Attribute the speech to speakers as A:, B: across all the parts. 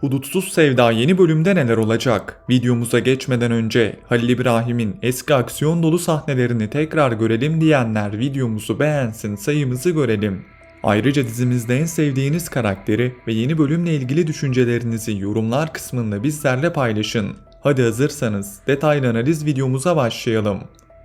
A: Hudutsuz Sevda yeni bölümde neler olacak? Videomuza geçmeden önce Halil İbrahim'in eski aksiyon dolu sahnelerini tekrar görelim diyenler videomuzu beğensin sayımızı görelim. Ayrıca dizimizde en sevdiğiniz karakteri ve yeni bölümle ilgili düşüncelerinizi yorumlar kısmında bizlerle paylaşın. Hadi hazırsanız detaylı analiz videomuza başlayalım.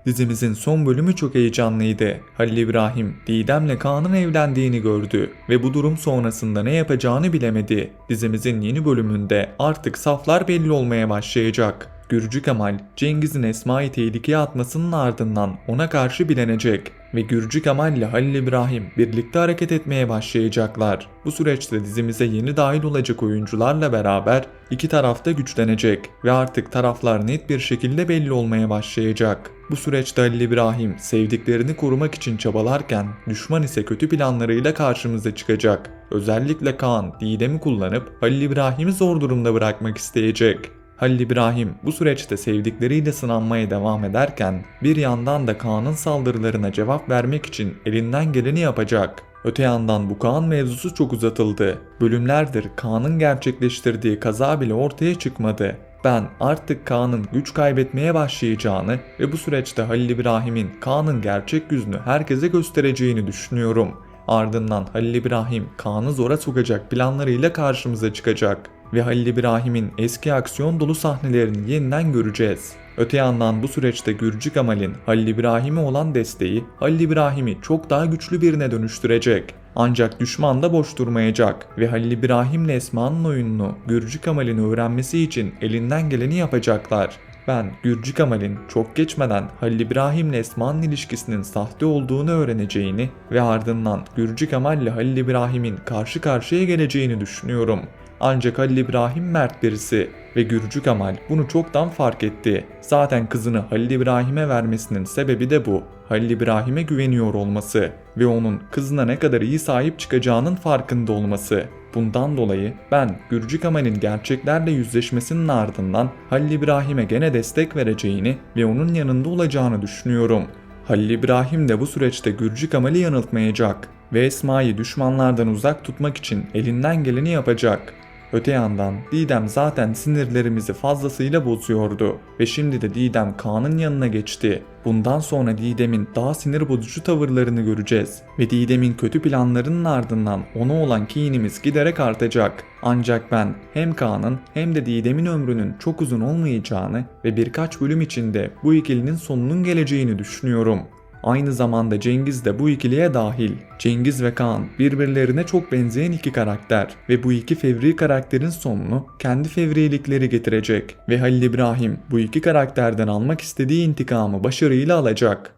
A: Dizimizin son bölümü çok heyecanlıydı. Halil İbrahim, Didem'le Kaan'ın evlendiğini gördü ve bu durum sonrasında ne yapacağını bilemedi. Dizimizin yeni bölümünde artık saflar belli olmaya başlayacak. Gürcü Kemal, Cengiz'in Esma'yı tehlikeye atmasının ardından ona karşı bilenecek ve Gürcü Kemal ile Halil İbrahim birlikte hareket etmeye başlayacaklar. Bu süreçte dizimize yeni dahil olacak oyuncularla beraber iki tarafta güçlenecek ve artık taraflar net bir şekilde belli olmaya başlayacak. Bu süreçte Halil İbrahim sevdiklerini korumak için çabalarken düşman ise kötü planlarıyla karşımıza çıkacak. Özellikle Kaan, Didem'i kullanıp Halil İbrahim'i zor durumda bırakmak isteyecek. Halil İbrahim bu süreçte sevdikleriyle sınanmaya devam ederken bir yandan da Kaan'ın saldırılarına cevap vermek için elinden geleni yapacak. Öte yandan bu Kaan mevzusu çok uzatıldı. Bölümlerdir Kaan'ın gerçekleştirdiği kaza bile ortaya çıkmadı. Ben artık Kaan'ın güç kaybetmeye başlayacağını ve bu süreçte Halil İbrahim'in Kaan'ın gerçek yüzünü herkese göstereceğini düşünüyorum. Ardından Halil İbrahim Kaan'ı zora sokacak planlarıyla karşımıza çıkacak ve Halil İbrahim'in eski aksiyon dolu sahnelerini yeniden göreceğiz. Öte yandan bu süreçte Gürcü Kemal'in Halil İbrahim'e olan desteği Halil İbrahim'i çok daha güçlü birine dönüştürecek. Ancak düşman da boş durmayacak ve Halil İbrahim'le Esma'nın oyununu Gürcü Kemal'in öğrenmesi için elinden geleni yapacaklar. Ben Gürcü Kemal'in çok geçmeden Halil İbrahim'le Esma'nın ilişkisinin sahte olduğunu öğreneceğini ve ardından Gürcü Kemal ile Halil İbrahim'in karşı karşıya geleceğini düşünüyorum. Ancak Halil İbrahim mert birisi ve Gürcü Kemal bunu çoktan fark etti. Zaten kızını Halil İbrahim'e vermesinin sebebi de bu. Halil İbrahim'e güveniyor olması ve onun kızına ne kadar iyi sahip çıkacağının farkında olması. Bundan dolayı ben Gürcü Kemal'in gerçeklerle yüzleşmesinin ardından Halil İbrahim'e gene destek vereceğini ve onun yanında olacağını düşünüyorum. Halil İbrahim de bu süreçte Gürcü Kemal'i yanıltmayacak ve Esma'yı düşmanlardan uzak tutmak için elinden geleni yapacak. Öte yandan Didem zaten sinirlerimizi fazlasıyla bozuyordu ve şimdi de Didem Kaan'ın yanına geçti. Bundan sonra Didem'in daha sinir bozucu tavırlarını göreceğiz ve Didem'in kötü planlarının ardından ona olan kinimiz giderek artacak. Ancak ben hem Kaan'ın hem de Didem'in ömrünün çok uzun olmayacağını ve birkaç bölüm içinde bu ikilinin sonunun geleceğini düşünüyorum. Aynı zamanda Cengiz de bu ikiliye dahil. Cengiz ve Kaan birbirlerine çok benzeyen iki karakter ve bu iki fevri karakterin sonunu kendi fevrilikleri getirecek ve Halil İbrahim bu iki karakterden almak istediği intikamı başarıyla alacak.